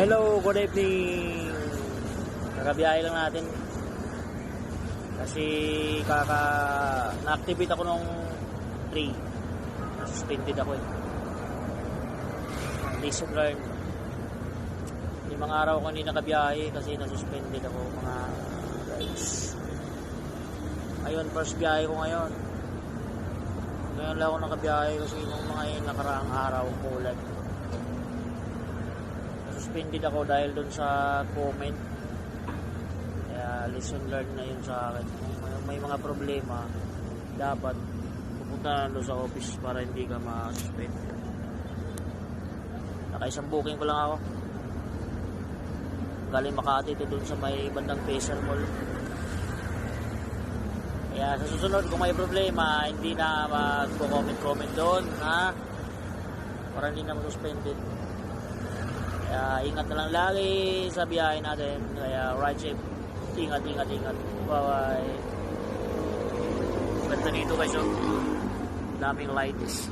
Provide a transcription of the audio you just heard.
Hello, good evening. Nakabiyahe lang natin. Kasi kaka na-activate ako nung 3. Suspended ako eh. Lesson learned. Limang araw ko hindi nakabiyahe kasi nasuspended ako mga guys. Ayun, first biyahe ko ngayon. Ngayon lang ako nakabiyahe kasi nung mga nakaraang araw kulat suspended ako dahil dun sa comment. Kaya lesson learned na yun sa akin. May, may mga problema dapat pupunta na doon sa office para hindi ka ma-suspend nakaisang booking ko lang ako. Galing Makati to dun sa may bandang Pesar Mall. Kaya sa susunod kung may problema hindi na mag-comment-comment doon ha? Para hindi na ma-suspended kaya ingat na lang lagi sa biyahe natin. Kaya ride safe. Ingat, ingat, ingat. Bye-bye. Ganda dito guys. Oh. Daming lights.